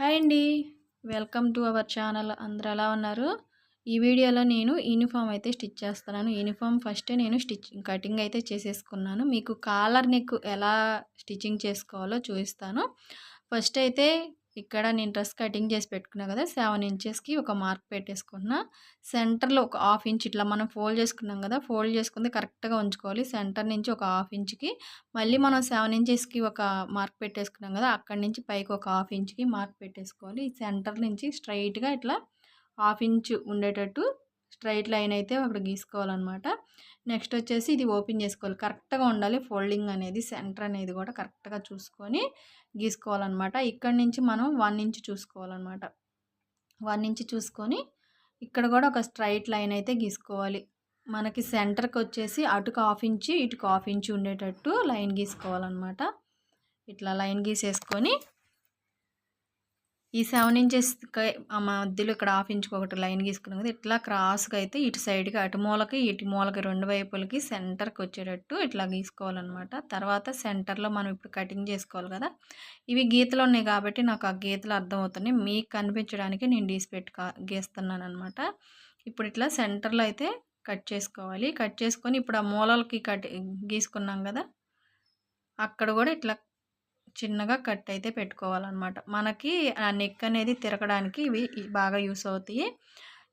Hi అండి. Welcome to our channel. అందరు ఎలా ఉన్నారు? ఈ వీడియోలో నేను యూనిఫామ్ అయితే స్టిచ్ చేస్తున్నాను. యూనిఫామ్ ఫస్ట్ నేను స్టిచ్ కటింగ్ అయితే చేసేసుకున్నాను. మీకు కాలర్ నెక్ ఎలా స్టిచ్చింగ్ చేసుకోవాలో చూపిస్తాను. ఫస్ట్ అయితే ఇక్కడ నేను డ్రెస్ కటింగ్ చేసి పెట్టుకున్నా కదా సెవెన్ ఇంచెస్కి ఒక మార్క్ పెట్టేసుకున్నా. సెంటర్లో ఒక హాఫ్ ఇంచ్ ఇట్లా మనం ఫోల్డ్ చేసుకున్నాం కదా ఫోల్డ్ చేసుకుంది కరెక్ట్గా ఉంచుకోవాలి. సెంటర్ నుంచి ఒక హాఫ్ ఇంచ్కి మళ్ళీ మనం సెవెన్ ఇంచెస్కి ఒక మార్క్ పెట్టేసుకున్నాం కదా అక్కడి నుంచి పైకి ఒక హాఫ్ ఇంచ్కి మార్క్ పెట్టేసుకోవాలి. సెంటర్ నుంచి స్ట్రైట్గా ఇట్లా హాఫ్ ఇంచ్ ఉండేటట్టు స్ట్రైట్ లైన్ అయితే అక్కడ గీసుకోవాలన్నమాట. నెక్స్ట్ వచ్చేసి ఇది ఓపెన్ చేసుకోవాలి. కరెక్ట్గా ఉండాలి. ఫోల్డింగ్ అనేది సెంటర్ అనేది కూడా కరెక్ట్గా చూసుకొని గీసుకోవాలన్నమాట. ఇక్కడ నుంచి మనం వన్ ఇంచ్ చూసుకోవాలన్నమాట. వన్ ఇంచ్ చూసుకొని ఇక్కడ కూడా ఒక స్ట్రైట్ లైన్ అయితే గీసుకోవాలి. మనకి సెంటర్కి వచ్చేసి అటుకు హాఫ్ ఇంచ్ ఇటుకు హాఫ్ ఇంచ్ ఉండేటట్టు లైన్ గీసుకోవాలన్నమాట. ఇట్లా లైన్ గీసేసుకొని ఈ సెవెన్ ఇంచెస్ మధ్యలో ఇక్కడ హాఫ్ ఇంచ్కి ఒకటి లైన్ గీసుకున్నాం కదా ఇట్లా క్రాస్గా అయితే ఇటు సైడ్కి అటు మూలకి ఇటు మూలకి రెండు వైపులకి సెంటర్కి వచ్చేటట్టు ఇట్లా గీసుకోవాలన్నమాట. తర్వాత సెంటర్లో మనం ఇప్పుడు కటింగ్ చేసుకోవాలి కదా ఇవి గీతలు ఉన్నాయి కాబట్టి నాకు ఆ గీతలు అర్థమవుతున్నాయి. మీకు కనిపించడానికి నేను డీసి పెట్టి గీస్తున్నాను అనమాట ఇప్పుడు ఇట్లా సెంటర్లో అయితే కట్ చేసుకోవాలి. కట్ చేసుకొని ఇప్పుడు ఆ మూలలకి కట్ గీసుకున్నాం కదా అక్కడ కూడా ఇట్లా చిన్నగా కట్ అయితే పెట్టుకోవాలన్నమాట. మనకి ఆ నెక్ అనేది తిరగడానికి ఇవి బాగా యూస్ అవుతాయి.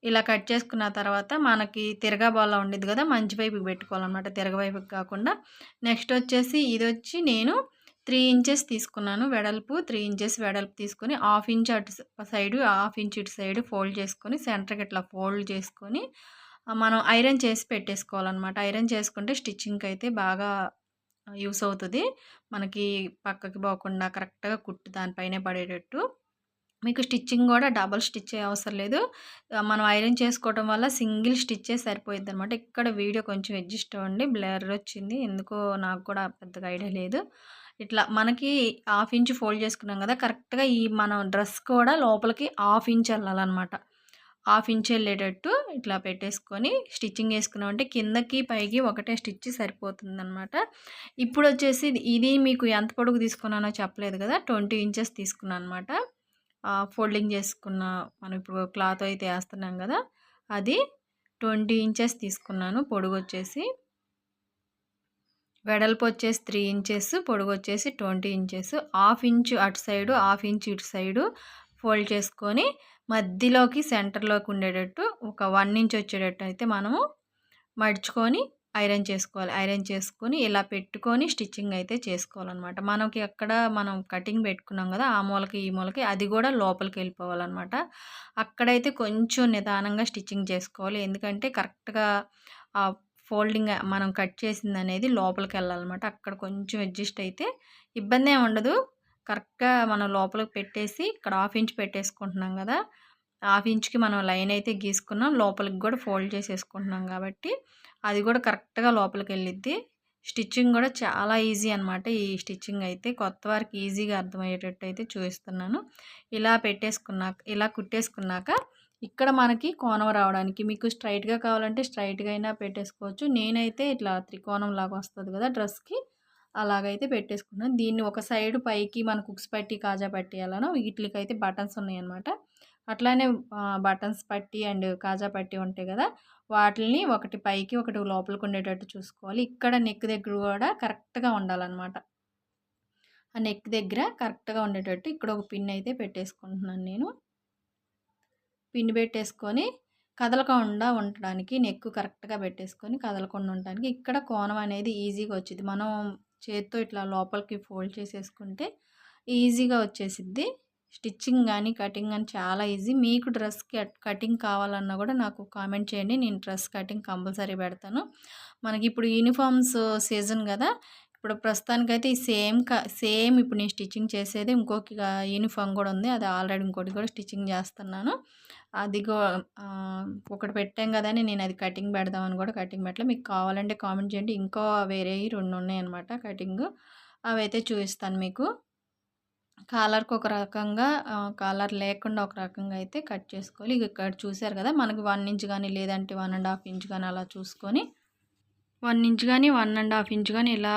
ఇలా కట్ చేసుకున్న తర్వాత మనకి తిరగబాల ఉండేది కదా మంచి వైపుకి పెట్టుకోవాలన్నమాట. తిరగవైపుకి కాకుండా నెక్స్ట్ వచ్చేసి ఇది వచ్చి నేను త్రీ ఇంచెస్ తీసుకున్నాను వెడల్పు. త్రీ ఇంచెస్ వెడల్పు తీసుకొని హాఫ్ ఇంచ్ అటు సైడు హాఫ్ ఇంచ్ ఇటు సైడ్ ఫోల్డ్ చేసుకొని సెంటర్కి ఇట్లా ఫోల్డ్ చేసుకొని మనం ఐరన్ చేసి పెట్టేసుకోవాలన్నమాట. ఐరన్ చేసుకుంటే స్టిచ్చింగ్కి అయితే బాగా యూస్ అవుతుంది. మనకి పక్కకి పోకుండా కరెక్ట్గా కుట్టు దానిపైనే పడేటట్టు. మీకు స్టిచ్చింగ్ కూడా డబల్ స్టిచ్ అవసరం లేదు. మనం ఐరన్ చేసుకోవడం వల్ల సింగిల్ స్టిచ్చే సరిపోయింది అనమాట ఇక్కడ వీడియో కొంచెం అడ్జస్ట్ అవ్వండి. బ్లర్ వచ్చింది. ఎందుకో నాకు కూడా పెద్దగా ఐడియా లేదు. ఇట్లా మనకి హాఫ్ ఇంచ్ ఫోల్డ్ చేసుకున్నాం కదా! కరెక్ట్గా ఈ మనం డ్రెస్ కూడా లోపలికి హాఫ్ ఇంచ్ వెళ్ళాలన్నమాట హాఫ్ ఇంచ్ వెళ్ళేటట్టు ఇట్లా పెట్టేసుకొని స్టిచ్చింగ్ వేసుకున్నామంటే కిందకి పైకి ఒకటే స్టిచ్ సరిపోతుంది అనమాట ఇప్పుడు వచ్చేసి ఇది మీకు ఎంత పొడుగు తీసుకున్నానో చెప్పలేదు కదా ట్వంటీ ఇంచెస్ తీసుకున్నాను అనమాట ఫోల్డింగ్ చేసుకున్న మనం ఇప్పుడు క్లాత్ అయితే వేస్తున్నాం కదా అది ట్వంటీ ఇంచెస్ తీసుకున్నాను పొడుగు వచ్చేసి. వెడల్పు వచ్చేసి త్రీ ఇంచెస్ పొడుగు వచ్చేసి ట్వంటీ ఇంచెస్. హాఫ్ ఇంచ్ అటు సైడు హాఫ్ ఇంచ్ ఇటు సైడు ఫోల్డ్ చేసుకొని మధ్యలోకి సెంటర్లోకి ఉండేటట్టు ఒక వన్ ఇంచ్ వచ్చేటట్టు అయితే మనము మడుచుకొని ఐరన్ చేసుకోవాలి. ఐరన్ చేసుకొని ఇలా పెట్టుకొని స్టిచ్చింగ్ అయితే చేసుకోవాలన్నమాట. మనకి అక్కడ మనం కటింగ్ పెట్టుకున్నాం కదా ఆ మూలకి ఈ మూలకి అది కూడా లోపలికి వెళ్ళిపోవాలన్నమాట. అక్కడైతే కొంచెం నిదానంగా స్టిచ్చింగ్ చేసుకోవాలి. ఎందుకంటే కరెక్ట్గా ఆ ఫోల్డింగ్ మనం కట్ చేసింది అనేది లోపలికి వెళ్ళాలన్నమాట. అక్కడ కొంచెం అడ్జస్ట్ అయితే ఇబ్బంది ఏమి ఉండదు. కరెక్ట్గా మనం లోపలికి పెట్టేసి ఇక్కడ హాఫ్ ఇంచ్ పెట్టేసుకుంటున్నాం కదా! హాఫ్ ఇంచ్కి మనం లైన్ అయితే గీసుకున్నాం. లోపలికి కూడా ఫోల్డ్ చేసేసుకుంటున్నాం కాబట్టి అది కూడా కరెక్ట్గా లోపలికి వెళ్ళిద్ది. స్టిచ్చింగ్ కూడా చాలా ఈజీ అనమాట ఈ స్టిచ్చింగ్ అయితే కొత్త వారికి ఈజీగా అర్థమయ్యేటట్టు అయితే చూపిస్తున్నాను. ఇలా పెట్టేసుకున్నాక ఇలా కుట్టేసుకున్నాక ఇక్కడ మనకి కోణం రావడానికి మీకు స్ట్రైట్గా కావాలంటే స్ట్రైట్గా అయినా పెట్టేసుకోవచ్చు. నేనైతే ఇట్లా త్రికోణం లాగా వస్తుంది కదా డ్రెస్కి. అలాగైతే పెట్టేసుకున్నాను. దీన్ని ఒక సైడ్ పైకి మన కుక్స్ పట్టి కాజా పట్టి అలానో వీటికి అయితే బటన్స్ ఉన్నాయన్నమాట. అట్లానే బటన్స్ పట్టి అండ్ కాజా పట్టి ఉంటాయి కదా వాటిని ఒకటి పైకి ఒకటి లోపలికి ఉండేటట్టు చూసుకోవాలి. ఇక్కడ నెక్ దగ్గర కూడా కరెక్ట్గా ఉండాలన్నమాట. ఆ నెక్ దగ్గర కరెక్ట్గా ఉండేటట్టు ఇక్కడ ఒక పిన్ అయితే పెట్టేసుకుంటున్నాను నేను. పిన్ పెట్టేసుకొని కదలకుండా ఉండడానికి నెక్ కరెక్ట్గా పెట్టేసుకొని కదలకుండా ఉండడానికి ఇక్కడ కోణం అనేది ఈజీగా వచ్చింది. మనం చేత్తో ఇట్లా లోపలికి ఫోల్డ్ చేసేసుకుంటే ఈజీగా వచ్చేసిద్ది. స్టిచ్చింగ్ కానీ కటింగ్ కానీ చాలా ఈజీ. మీకు డ్రెస్ కటింగ్ కావాలన్నా కూడా నాకు కామెంట్ చేయండి. నేను డ్రెస్ కటింగ్ కంపల్సరీ పెడతాను. మనకి ఇప్పుడు యూనిఫామ్స్ సీజన్ కదా ఇప్పుడు ప్రస్తుతానికైతే ఈ సేమ్ సేమ్ ఇప్పుడు నేను స్టిచ్చింగ్ చేసేది ఇంకొక యూనిఫామ్ కూడా ఉంది. అది ఆల్రెడీ ఇంకోటి కూడా స్టిచ్చింగ్ చేస్తున్నాను. అది ఒకటి పెట్టాం కదా అని నేను అది కటింగ్ పెడదామని కూడా కటింగ్ పెట్టలే. మీకు కావాలంటే కామెంట్ చేయండి. ఇంకో వేరే రెండు ఉన్నాయన్నమాట కటింగ్. అవి అయితే చూపిస్తాను మీకు. కాలర్కి ఒక రకంగా కాలర్ లేకుండా ఒక రకంగా అయితే కట్ చేసుకోవాలి. ఇక ఇక్కడ చూసారు కదా మనకి వన్ ఇంచ్ కానీ లేదంటే వన్ అండ్ హాఫ్ ఇంచ్ కానీ అలా చూసుకొని వన్ ఇంచ్ కానీ వన్ అండ్ హాఫ్ ఇంచ్ కానీ ఇలా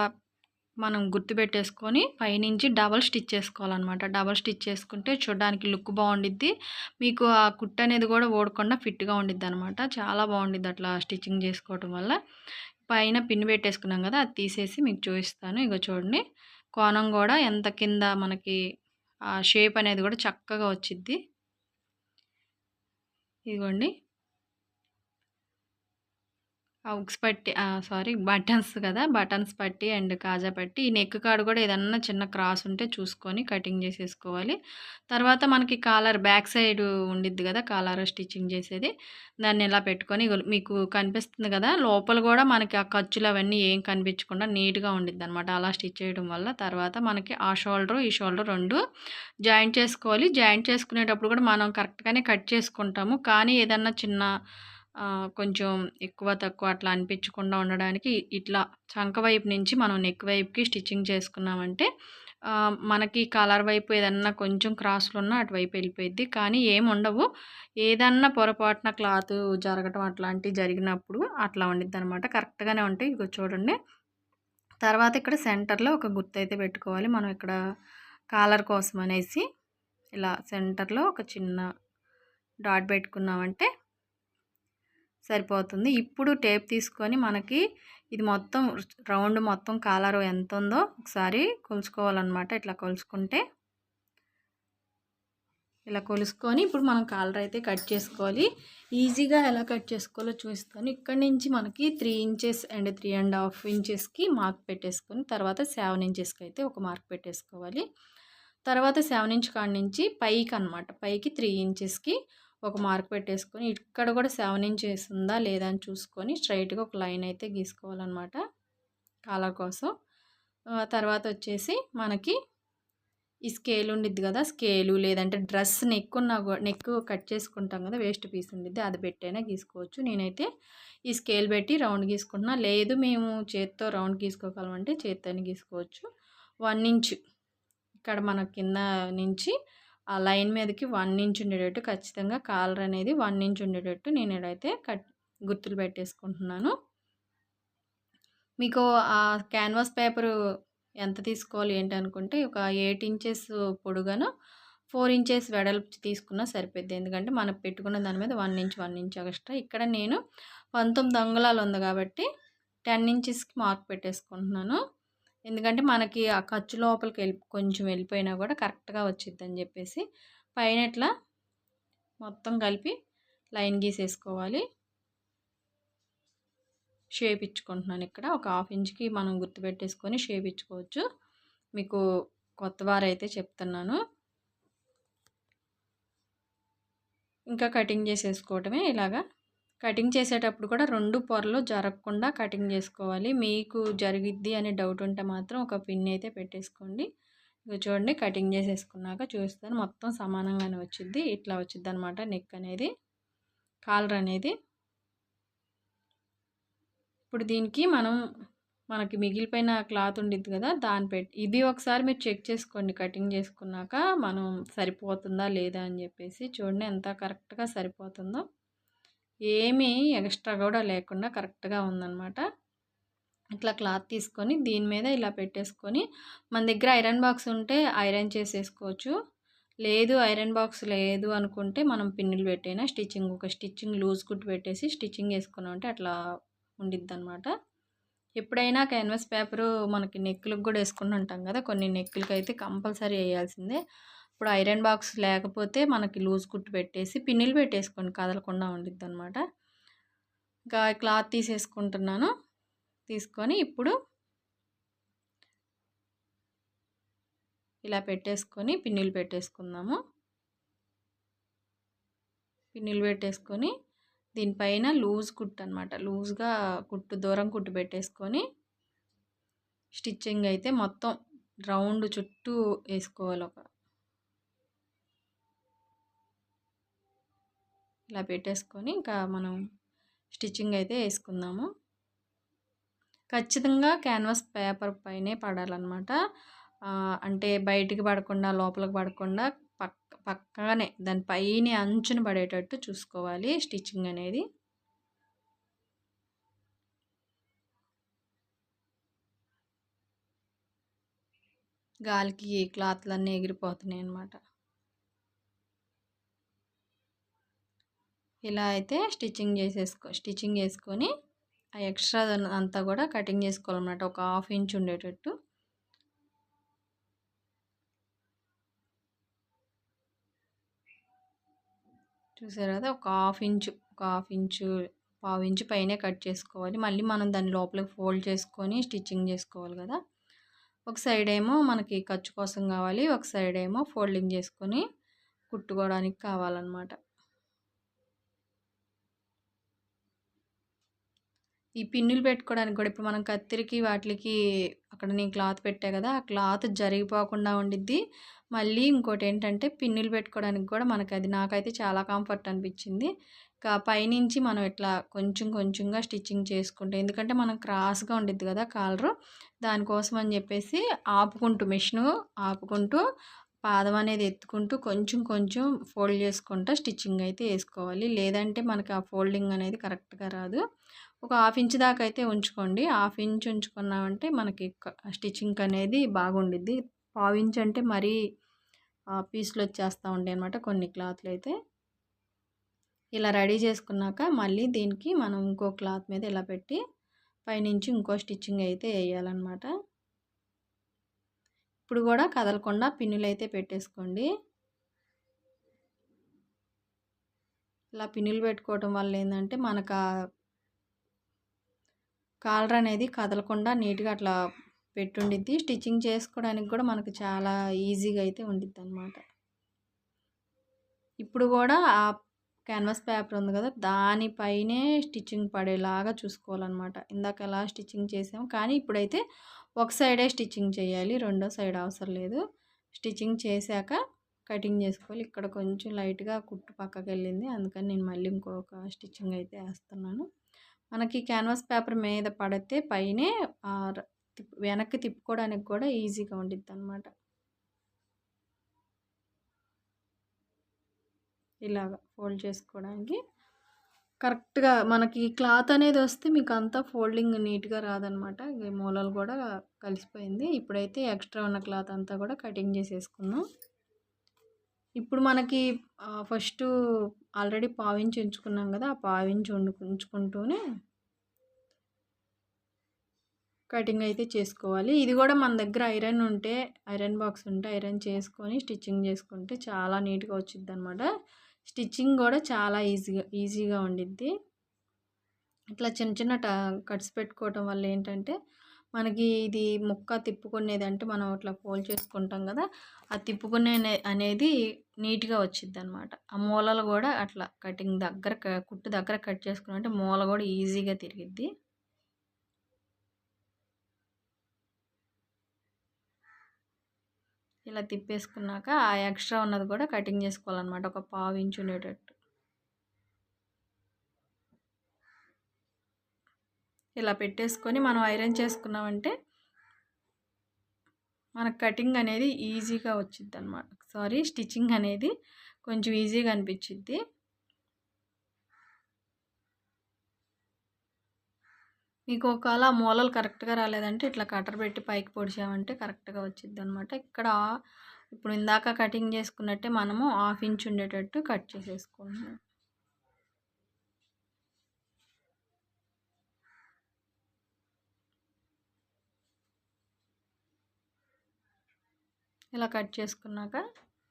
మనం గుర్తుపెట్టేసుకొని పైనుంచి డబల్ స్టిచ్ చేసుకోవాలన్నమాట. డబల్ స్టిచ్ చేసుకుంటే చూడడానికి లుక్ బాగుండిద్ది. మీకు ఆ కుట్ అనేది కూడా ఓడకుండా ఫిట్గా ఉండిద్ది అనమాట చాలా బాగుండిద్ది అట్లా స్టిచ్చింగ్ చేసుకోవటం వల్ల. పైన పిన్ పెట్టేసుకున్నాం కదా అది తీసేసి మీకు చూపిస్తాను. ఇక చూడండి. కోణం కూడా ఎంత కింద మనకి ఆ షేప్ అనేది కూడా చక్కగా వచ్చిద్ది. ఇదిగోండి. హౌక్స్ పట్టి సారీ బటన్స్ కదా బటన్స్ పట్టి అండ్ కాజా పట్టి ఈ నెక్ కాడ కూడా ఏదన్నా చిన్న క్రాస్ ఉంటే చూసుకొని కటింగ్ చేసేసుకోవాలి. తర్వాత మనకి కాలర్ బ్యాక్ సైడ్ ఉండిద్ది కదా కాలర్ స్టిచ్చింగ్ చేసేది. దాన్ని ఎలా పెట్టుకొని మీకు కనిపిస్తుంది కదా లోపల కూడా మనకి ఆ ఖర్చులు అవన్నీ ఏం కనిపించకుండా నీట్గా ఉండిద్ది అనమాట అలా స్టిచ్ చేయడం వల్ల తర్వాత మనకి ఆ షోల్డర్ ఈ షోల్డర్ రెండు జాయింట్ చేసుకోవాలి. జాయింట్ చేసుకునేటప్పుడు కూడా మనం కరెక్ట్గానే కట్ చేసుకుంటాము. కానీ ఏదన్నా చిన్న కొంచెం ఎక్కువ తక్కువ అట్లా అనిపించకుండా ఉండడానికి ఇట్లా చంక వైపు నుంచి మనం నెక్ వైపుకి స్టిచ్చింగ్ చేసుకున్నామంటే మనకి కలర్ వైపు ఏదన్నా కొంచెం క్రాస్లు ఉన్నా అటువైపు వెళ్ళిపోయిద్ది. కానీ ఏమి ఉండవు. ఏదన్నా పొరపాటున క్లాత్ జరగటం అట్లాంటివి జరిగినప్పుడు అట్లా ఉండిద్ది అనమాట కరెక్ట్గానే ఉంటాయి. ఇక చూడండి. తర్వాత ఇక్కడ సెంటర్లో ఒక గుర్తు అయితే పెట్టుకోవాలి. మనం ఇక్కడ కాలర్ కోసం అనేసి ఇలా సెంటర్లో ఒక చిన్న డాట్ పెట్టుకున్నామంటే సరిపోతుంది. ఇప్పుడు టేప్ తీసుకొని మనకి ఇది మొత్తం రౌండ్ మొత్తం కాలర్ ఎంత ఉందో ఒకసారి కొలుచుకోవాలన్నమాట. ఇట్లా కొలుచుకుంటే. ఇలా కొలుసుకొని ఇప్పుడు మనం కాలర్ అయితే కట్ చేసుకోవాలి. ఈజీగా ఎలా కట్ చేసుకోవాలో చూస్తాను ఇక్కడ నుంచి మనకి three inches and three and half ఇంచెస్కి మార్క్ పెట్టేసుకొని తర్వాత సెవెన్ ఇంచెస్కి అయితే ఒక మార్క్ పెట్టేసుకోవాలి. తర్వాత సెవెన్ ఇంచ్ కాడ నుంచి పైకి అనమాట పైకి త్రీ ఇంచెస్కి ఒక మార్క్ పెట్టేసుకొని ఇక్కడ కూడా సెవెన్ ఇంచెస్ ఉందా లేదా అని చూసుకొని స్ట్రైట్గా ఒక లైన్ అయితే గీసుకోవాలన్నమాట కాలర్ కోసం. తర్వాత వచ్చేసి మనకి ఈ స్కేల్ ఉండిద్ది కదా స్కేలు లేదంటే డ్రెస్ నెక్ ఉన్న నెక్ కట్ చేసుకుంటాం కదా వేస్ట్ పీస్ ఉండిద్ది అది పెట్టైనా గీసుకోవచ్చు. నేనైతే ఈ స్కేల్ పెట్టి రౌండ్ గీసుకుంటున్నా. లేదు మేము చేత్తో రౌండ్ గీసుకోగలమంటే చేత్తోని గీసుకోవచ్చు. వన్ ఇంచ్ ఇక్కడ మన కింద నుంచి ఆ లైన్ మీదకి వన్ ఇంచ్ ఉండేటట్టు ఖచ్చితంగా కాలర్ అనేది వన్ ఇంచ్ ఉండేటట్టు నేను ఇక్కడైతే కట్ గుర్తులు పెట్టేసుకుంటున్నాను. మీకు ఆ క్యాన్వాస్ పేపరు ఎంత తీసుకోవాలి ఏంటి అనుకుంటే ఒక ఎయిట్ ఇంచెస్ పొడుగాను ఫోర్ ఇంచెస్ వెడల్పు తీసుకున్నా సరిపోద్ది. ఎందుకంటే మనం పెట్టుకున్న దాని మీద one inch one inch extra. ఇక్కడ నేను పంతొమ్మిది అంగుళాలు ఉంది కాబట్టి టెన్ ఇంచెస్కి మార్క్ పెట్టేసుకుంటున్నాను. ఎందుకంటే మనకి ఆ ఖర్చు లోపలికి వెళ్ళి కొంచెం వెళ్ళిపోయినా కూడా కరెక్ట్గా వచ్చిద్ది అని చెప్పేసి పైన ఇట్లా మొత్తం కలిపి లైన్ గీసేసుకోవాలి. షేప్ ఇచ్చుకుంటున్నాను ఇక్కడ. ఒక హాఫ్ ఇంచ్కి మనం గుర్తుపెట్టేసుకొని షేప్ ఇచ్చుకోవచ్చు. మీకు కొత్త వారైతే చెప్తున్నాను. ఇంకా కటింగ్ చేసేసుకోవటమే ఇలాగా కటింగ్ చేసేటప్పుడు కూడా రెండు పొరలు జరగకుండా కటింగ్ చేసుకోవాలి. మీకు జరిగిద్ది అనే డౌట్ ఉంటే మాత్రం ఒక పిన్ అయితే పెట్టేసుకోండి. ఇక చూడండి కటింగ్ చేసేసుకున్నాక చూస్తాను. మొత్తం సమానంగానే వచ్చింది ఇట్లా వచ్చింది అనమాట నెక్ అనేది కాలర్ అనేది. ఇప్పుడు దీనికి మనం మనకి మిగిలిపోయిన క్లాత్ ఉండిద్ది కదా దాన్ని పెట్టి ఇది ఒకసారి మీరు చెక్ చేసుకోండి. కటింగ్ చేసుకున్నాక మనం సరిపోతుందా లేదా అని చెప్పేసి చూడండి ఎంత కరెక్ట్గా సరిపోతుందో. ఏమీ ఎక్స్ట్రా కూడా లేకుండా కరెక్ట్గా ఉందన్నమాట. ఇట్లా క్లాత్ తీసుకొని దీని మీద ఇలా పెట్టేసుకొని మన దగ్గర ఐరన్ బాక్స్ ఉంటే ఐరన్ చేసేసుకోవచ్చు. లేదు ఐరన్ బాక్స్ లేదు అనుకుంటే మనం పిన్నులు పెట్టైనా స్టిచ్చింగ్ ఒక స్టిచ్చింగ్ లూజ్ కుట్టు పెట్టేసి స్టిచ్చింగ్ వేసుకున్నాం అంటే అట్లా ఉండిద్ది అనమాట ఎప్పుడైనా క్యాన్వాస్ పేపరు మనకి నెక్కులకు కూడా వేసుకుని ఉంటాం కదా కొన్ని నెక్కులకి అయితే కంపల్సరీ వేయాల్సిందే. ఇప్పుడు ఐరన్ బాక్స్ లేకపోతే మనకి లూజ్ కుట్టు పెట్టేసి పిన్నులు పెట్టేసుకోండి కదలకుండా ఉండిద్ది అనమాట ఇంకా క్లాత్ తీసేసుకుంటున్నాను. తీసుకొని ఇప్పుడు ఇలా పెట్టేసుకొని పిన్నులు పెట్టేసుకుందాము. పిన్నులు పెట్టేసుకొని దీనిపైన లూజ్ కుట్టు అనమాట లూజ్గా కుట్టు దూరం కుట్టు పెట్టేసుకొని స్టిచ్చింగ్ అయితే మొత్తం రౌండ్ చుట్టూ వేసుకోవాలి ఒక ఇలా పెట్టేసుకొని ఇంకా మనం స్టిచ్చింగ్ అయితే వేసుకుందాము. ఖచ్చితంగా క్యాన్వాస్ పేపర్ పైనే పడాలన్నమాట. అంటే బయటికి పడకుండా లోపలికి పడకుండా పక్క పక్కనే దాని పైన అంచున పడేటట్టు చూసుకోవాలి స్టిచ్చింగ్ అనేది. గాలికి క్లాత్లన్నీ ఎగిరిపోతున్నాయి అన్నమాట ఇలా అయితే స్టిచ్చింగ్ చేసేసుకో స్టిచ్చింగ్ చేసుకొని ఆ ఎక్స్ట్రా అంతా కూడా కటింగ్ చేసుకోవాలన్నమాట. ఒక హాఫ్ ఇంచ్ ఉండేటట్టు. చూసారు కదా? ఒక హాఫ్ ఇంచు ఒక హాఫ్ ఇంచు పావు ఇంచు పైనే కట్ చేసుకోవాలి. మళ్ళీ మనం దాని లోపలికి ఫోల్డ్ చేసుకొని స్టిచ్చింగ్ చేసుకోవాలి కదా? ఒక సైడ్ ఏమో మనకి ఖర్చు కోసం కావాలి. ఒక సైడ్ ఏమో ఫోల్డింగ్ చేసుకొని కుట్టుకోవడానికి కావాలన్నమాట. ఈ పిన్నులు పెట్టుకోవడానికి కూడా ఇప్పుడు మనం కత్తిరికి వాటికి అక్కడ నేను క్లాత్ పెట్టా కదా ఆ క్లాత్ జరిగిపోకుండా ఉండిద్ది. మళ్ళీ ఇంకోటి ఏంటంటే పిన్నులు పెట్టుకోవడానికి కూడా మనకి అది నాకైతే చాలా కంఫర్ట్ అనిపించింది. ఇంకా పైనుంచి మనం ఇట్లా కొంచెం కొంచెంగా స్టిచ్చింగ్ చేసుకుంటే ఎందుకంటే మనం క్రాస్గా ఉండిద్ది కదా కాలరు దానికోసం అని చెప్పేసి ఆపుకుంటూ మిషను ఆపుకుంటూ పాదం అనేది ఎత్తుకుంటూ కొంచెం కొంచెం ఫోల్డ్ చేసుకుంటూ స్టిచ్చింగ్ అయితే వేసుకోవాలి. లేదంటే మనకి ఆ ఫోల్డింగ్ అనేది కరెక్ట్గా రాదు. ఒక హాఫ్ ఇంచ్ దాకా అయితే ఉంచుకోండి. హాఫ్ ఇంచ్ ఉంచుకున్నామంటే మనకి స్టిచ్చింగ్ అనేది బాగుండిద్ది. పావు ఇంచ్ అంటే మరీ పీసులు వచ్చేస్తూ ఉంటాయి అనమాట కొన్ని క్లాత్లు అయితే. ఇలా రెడీ చేసుకున్నాక మళ్ళీ దీనికి మనం ఇంకో క్లాత్ మీద ఇలా పెట్టి పైనుంచి ఇంకో స్టిచ్చింగ్ అయితే వేయాలన్నమాట. ఇప్పుడు కూడా కదలకుండా పిన్నులు అయితే పెట్టేసుకోండి. ఇలా పిన్నులు పెట్టుకోవటం వల్ల ఏంటంటే మనకు కాలర్ అనేది కదలకుండా నీట్గా అట్లా పెట్టుండిద్ది. స్టిచ్చింగ్ చేసుకోవడానికి కూడా మనకు చాలా ఈజీగా అయితే ఉండిద్ది అనమాట ఇప్పుడు కూడా ఆ క్యాన్వాస్ పేపర్ ఉంది కదా దానిపైనే స్టిచ్చింగ్ పడేలాగా చూసుకోవాలన్నమాట. ఇందాక ఎలా స్టిచ్చింగ్ చేసాం కానీ ఇప్పుడైతే ఒక సైడే స్టిచ్చింగ్ చేయాలి రెండో సైడ్ అవసరం లేదు. స్టిచ్చింగ్ చేశాక కటింగ్ చేసుకోవాలి. ఇక్కడ కొంచెం లైట్గా కుట్టు పక్కకి వెళ్ళింది అందుకని నేను మళ్ళీ ఇంకొక స్టిచ్చింగ్ అయితే వేస్తున్నాను. మనకి క్యాన్వాస్ పేపర్ మీద పడితే పైనే వెనక్కి తిప్పుకోవడానికి కూడా ఈజీగా ఉండిద్ది అనమాట ఇలాగ ఫోల్డ్ చేసుకోవడానికి. కరెక్ట్గా మనకి క్లాత్ అనేది వస్తే మీకు అంతా ఫోల్డింగ్ నీట్గా రాదనమాట మూలలు కూడా కలిసిపోయింది. ఇప్పుడైతే ఎక్స్ట్రా ఉన్న క్లాత్ అంతా కూడా కటింగ్ చేసేసుకున్నాం ఇప్పుడు మనకి ఫస్ట్ ఆల్రెడీ పావించి ఎంచుకున్నాం కదా ఆ పావించి వండు ఉంచుకుంటూనే కటింగ్ అయితే చేసుకోవాలి. ఇది కూడా మన దగ్గర ఐరన్ ఉంటే ఐరన్ బాక్స్ ఉంటే ఐరన్ చేసుకొని స్టిచ్చింగ్ చేసుకుంటే చాలా నీట్గా వచ్చిద్ది అనమాట స్టిచ్చింగ్ కూడా చాలా ఈజీగా ఈజీగా ఉండిద్ది. ఇట్లా చిన్న చిన్న కట్స్ పెట్టుకోవటం వల్ల ఏంటంటే మనకి ఇది ముక్క తిప్పుకునేది అంటే మనం అట్లా ఫోల్డ్ చేసుకుంటాం కదా ఆ తిప్పుకునే అనేది నీట్గా వచ్చిద్ది అనమాట ఆ మూలలు కూడా అట్లా కటింగ్ దగ్గర కుట్టు దగ్గర కట్ చేసుకున్నట్టే మూల కూడా ఈజీగా తిరిగిద్ది. ఇలా తిప్పేసుకున్నాక ఆ ఎక్స్ట్రా ఉన్నది కూడా కటింగ్ చేసుకోవాలన్నమాట. ఒక పావు ఇంచు ఉండేటట్టు. ఇలా పెట్టేసుకొని మనం ఐరన్ చేసుకున్నామంటే మనకు కటింగ్ అనేది ఈజీగా వచ్చిద్ది అనమాట సారీ స్టిచ్చింగ్ అనేది కొంచెం ఈజీగా అనిపించిద్ది. మీకు ఒకవేళ మూలలు కరెక్ట్గా రాలేదంటే ఇట్లా కటర్ పెట్టి పైకి పొడిచామంటే కరెక్ట్గా వచ్చిద్ది అనమాట ఇక్కడ ఇప్పుడు ఇందాక కటింగ్ చేసుకున్నట్టే మనము హాఫ్ ఇంచ్ ఉండేటట్టు కట్ చేసేసుకుంటున్నాం ఇలా కట్ చేసుకున్నాక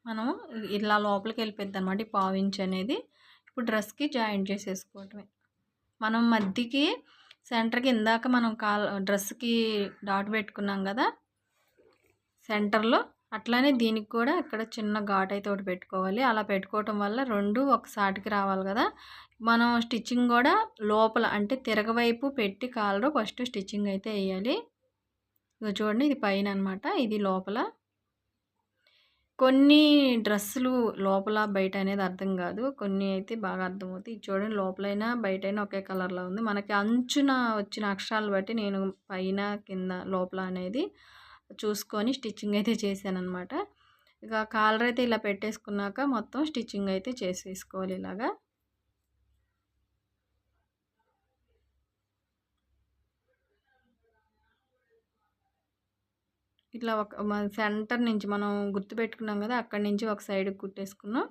మనము ఇలా లోపలికి వెళ్ళిపోద్ది అనమాట ఈ పావు ఇంచ్ అనేది. ఇప్పుడు డ్రెస్కి జాయింట్ చేసేసుకోవటమే. మనం మధ్యకి సెంటర్కి ఇందాక మనం కాల్ డ్రెస్కి డాట్ పెట్టుకున్నాం కదా. సెంటర్లో అట్లానే దీనికి కూడా ఇక్కడ చిన్న ఘాట్ అయితే ఒకటి పెట్టుకోవాలి. అలా పెట్టుకోవటం వల్ల రెండు ఒకసాటికి రావాలి కదా. మనం స్టిచ్చింగ్ కూడా లోపల అంటే తిరగవైపు పెట్టి కాలరు ఫస్ట్ స్టిచ్చింగ్ అయితే వేయాలి. చూడండి ఇది పైన అనమాట ఇది లోపల. కొన్ని డ్రెస్సులు లోపల బయట అనేది అర్థం కాదు. కొన్ని అయితే బాగా అర్థమవుతాయి. చూడండి లోపలైనా బయటైనా ఒకే కలర్లో ఉంది. మనకి అంచున వచ్చిన అక్షరాలు బట్టి నేను పైన కింద లోపల అనేది చూసుకొని స్టిచ్చింగ్ అయితే చేశాను అనమాట ఇక కాలర్ అయితే ఇలా పెట్టేసుకున్నాక మొత్తం స్టిచ్చింగ్ అయితే చేసేసుకోవాలి ఇలాగా. ఇట్లా ఒక సెంటర్ నుంచి మనం గుర్తుపెట్టుకున్నాం కదా అక్కడి నుంచి ఒక సైడ్ కుట్టేసుకున్నాం.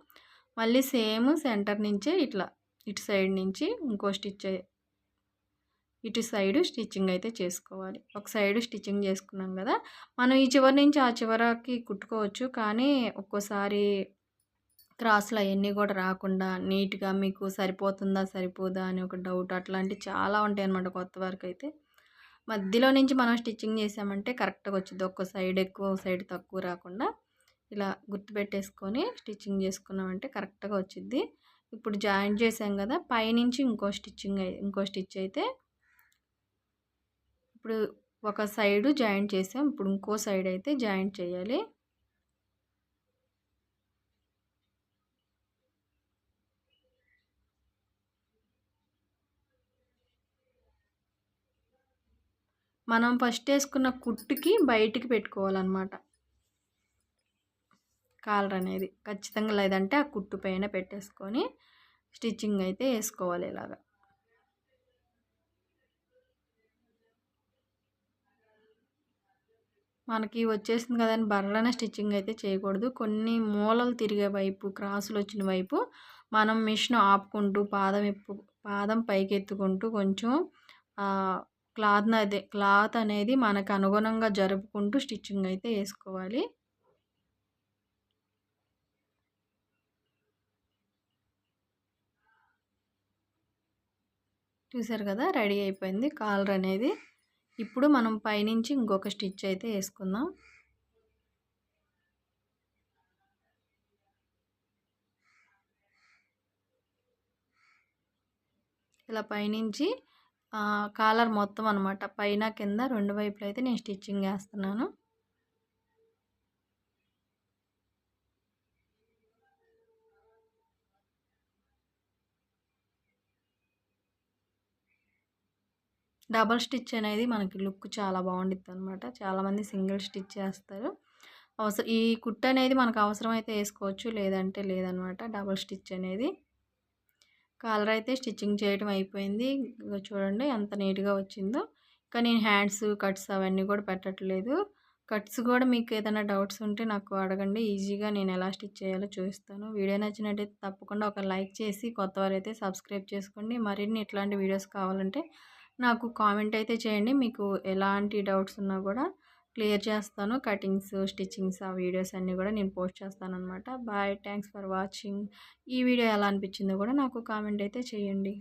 మళ్ళీ సేమ్ సెంటర్ నుంచే ఇట్లా ఇటు సైడ్ నుంచి ఇంకో స్టిచ్ ఇటు సైడ్ స్టిచ్చింగ్ అయితే చేసుకోవాలి. ఒక సైడు స్టిచ్చింగ్ చేసుకున్నాం కదా మనం ఈ చివరి నుంచి ఆ చివరకి కుట్టుకోవచ్చు. కానీ ఒక్కోసారి క్రాస్లు అవన్నీ కూడా రాకుండా నీట్గా మీకు సరిపోతుందా సరిపోదా అని ఒక డౌట్ అట్లాంటివి చాలా ఉంటాయి అన్నమాట కొత్త వరకు అయితే. మధ్యలో నుంచి మనం స్టిచ్చింగ్ చేసామంటే కరెక్ట్గా వచ్చింది ఒక్క సైడ్ ఎక్కువ సైడ్ తక్కువ రాకుండా ఇలా గుర్తుపెట్టేసుకొని స్టిచ్చింగ్ చేసుకున్నామంటే కరెక్ట్గా వచ్చింది ఇప్పుడు జాయింట్ చేసాం కదా పైనుంచి ఇంకో స్టిచ్చింగ్ ఇంకో స్టిచ్ అయితే ఇప్పుడు ఒక సైడు జాయింట్ చేసాం. ఇప్పుడు ఇంకో సైడ్ అయితే జాయింట్ చేయాలి. మనం ఫస్ట్ వేసుకున్న కుట్టుకి బయటికి పెట్టుకోవాలన్నమాట. కాలర్ అనేది ఖచ్చితంగా లేదంటే ఆ కుట్టు పైన పెట్టేసుకొని స్టిచ్చింగ్ అయితే వేసుకోవాలి ఇలాగా. మనకి వచ్చేసింది కదండి బర్రన స్టిచ్చింగ్ అయితే చేయకూడదు. కొన్ని మూలలు తిరిగే వైపు క్రాసులు వచ్చిన వైపు మనం మిషన్ ఆపుకుంటూ పాదం ఎప్పు పాదం పైకి ఎత్తుకుంటూ కొంచెం క్లాత్ అదే క్లాత్ అనేది మనకు అనుగుణంగా జరుపుకుంటూ స్టిచ్చింగ్ అయితే వేసుకోవాలి చూసారు కదా రెడీ అయిపోయింది కాలర్ అనేది. ఇప్పుడు మనం పైనుంచి ఇంకొక స్టిచ్ అయితే వేసుకుందాం ఇలా పైనుంచి కాలర్ మొత్తం అనమాట పైన కింద రెండు వైపులు అయితే నేను స్టిచ్చింగ్ వేస్తున్నాను డబల్ స్టిచ్ అనేది మనకి లుక్ చాలా బాగుండిద్ది అనమాట చాలామంది సింగిల్ స్టిచ్ చేస్తారు. అవసరం ఈ కుట్ అనేది మనకు అవసరమైతే వేసుకోవచ్చు లేదంటే లేదనమాట డబల్ స్టిచ్ అనేది. కాలర్ అయితే స్టిచ్చింగ్ చేయడం అయిపోయింది. చూడండి ఎంత నీట్గా వచ్చిందో. ఇంకా నేను హ్యాండ్స్ కట్స్ అవన్నీ కూడా పెట్టట్లేదు. కట్స్ కూడా మీకు ఏదైనా డౌట్స్ ఉంటే నాకు అడగండి. ఈజీగా నేను ఎలా స్టిచ్ చేయాలో చూపిస్తాను. వీడియో నచ్చినట్టయితే తప్పకుండా ఒక లైక్ చేసి కొత్త వారైతే సబ్స్క్రైబ్ చేసుకోండి. మరిన్ని ఇట్లాంటి వీడియోస్ కావాలంటే నాకు కామెంట్ అయితే చేయండి. మీకు ఎలాంటి డౌట్స్ ఉన్నా కూడా క్లియర్ చేస్తాను. కటింగ్స్ స్టిచ్చింగ్స్ ఆ వీడియోస్ అన్నీ కూడా నేను పోస్ట్ చేస్తాను అనమాట బాయ్ థ్యాంక్స్ ఫర్ వాచింగ్. ఈ వీడియో ఎలా అనిపించిందో కూడా నాకు కామెంట్ అయితే చేయండి.